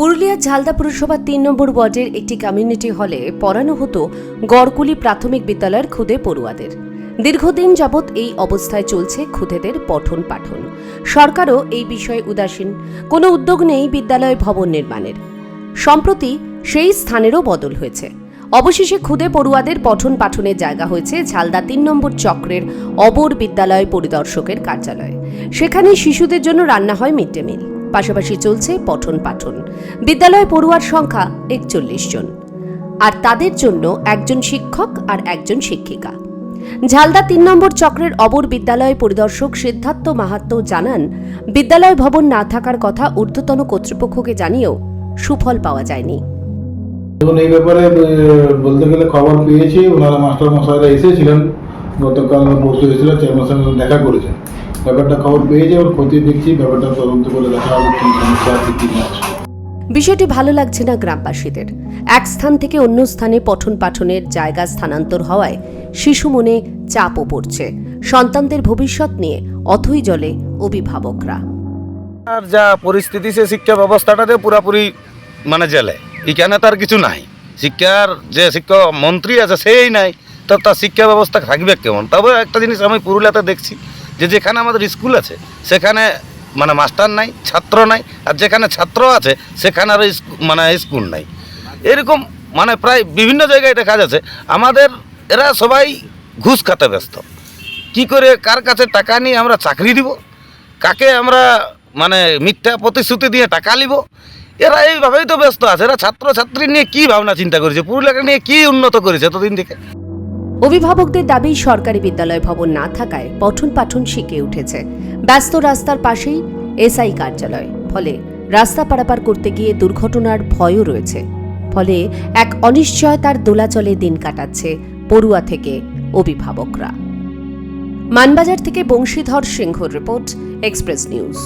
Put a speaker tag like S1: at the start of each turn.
S1: পুরুলিয়ার ঝালদা পুরসভার তিন নম্বর ওয়ার্ডের একটি কমিউনিটি হলে পড়ানো হতো গড়কুলি প্রাথমিক বিদ্যালয়ের খুদে পড়ুয়াদের। দীর্ঘদিন যাবৎ এই অবস্থায় চলছে খুদেদের পঠন পাঠন। সরকারও এই বিষয়ে উদাসীন। কোনো উদ্যোগ নেই বিদ্যালয় ভবন নির্মাণের। সম্প্রতি সেই স্থানেরও বদল হয়েছে। অবশেষে খুদে পড়ুয়াদের পঠন পাঠনের জায়গা হয়েছে ঝালদা তিন নম্বর চক্রের অবর বিদ্যালয় পরিদর্শকের কার্যালয়। সেখানে শিশুদের জন্য রান্না হয় মিড ডে মিল। পাশাপাশি চলছে পঠন পাঠন। বিদ্যালয় পড়ুয়ার সংখ্যা একচল্লিশ জন। আর তাদের জন্য একজন শিক্ষক আর একজন শিক্ষিকা। ঝালদা তিন নম্বর চক্রের অবর বিদ্যালয় পরিদর্শক সিদ্ধার্থ মাহাত্ম জানান, বিদ্যালয় ভবন না থাকার কথা ঊর্ধ্বতন কর্তৃপক্ষকে জানিয়েও সুফল পাওয়া যায়নি।
S2: এই ব্যাপারে বলতে গেলে খবর পেয়েছি। ওনারা মাস্টার মশাইরা এসেছিলেন। গতকাল পরশু এসেছিলেন চেয়ারম্যান দেখা করেছেন। ব্যাপারটা খবর এবং ক্ষতি দেখছি ব্যাপারটা তদন্ত করে দেখা হবে কি সমস্যা আছে কি না
S1: বিষয়টি ভালো লাগছে না গ্রামবাসীদের। এক স্থান থেকে অন্য স্থানে পঠন পাঠনের জায়গা স্থানান্তর হওয়ায় শিশু মনে চাপও পড়ছে। সন্তানদের ভবিষ্যৎ নিয়ে অথই জলে অভিভাবকরা।
S3: আর যা পরিস্থিতি সে শিক্ষা ব্যবস্থাটাতে পুরাপুরি মানে জেলে এখানে তার কিছু নাই। শিক্ষার যে শিক্ষা মন্ত্রী আছে সেই নাই। তো তার শিক্ষা ব্যবস্থা থাকবে কেমন? তবে একটা জিনিস আমি পুরুলিয়াতে দেখছি যে যেখানে আমাদের স্কুল আছে, সেখানে মানে মাস্টার নাই, ছাত্র নাই, আর যেখানে ছাত্র আছে, সেখানে আর মানে স্কুল নাই। এরকম মানে প্রায় বিভিন্ন জায়গায় দেখা যাচ্ছে আমাদের এরা সবাই ঘুষ খাতে ব্যস্ত। কি করে, কার কাছে টাকা নিয়ে আমরা চাকরি দিব? কাকে আমরা মানে মিথ্যা প্রতিশ্রুতি দিয়ে টাকা নিব এরা এইভাবেই তো ব্যস্ত আছে। এরা ছাত্র ছাত্রী নিয়ে কি ভাবনা চিন্তা করেছে? পুরুলিয়াকে নিয়ে কি উন্নত করেছে এতদিন থেকে?
S1: অভিভাবকদের দাবি সরকারি বিদ্যালয় ভবন না থাকায় পঠন পাঠন শিখে উঠেছে। ব্যস্ত রাস্তার পাশেই এসআই কার্যালয়। ফলে রাস্তা পারাপার করতে গিয়ে দুর্ঘটনার ভয়ও রয়েছে। ফলে এক অনিশ্চয়তার দোলাচলে দিন কাটাচ্ছে পড়ুয়া থেকে অভিভাবকরা। মানবাজার থেকে বংশীধর সিংহর রিপোর্ট, এক্সপ্রেস নিউজ।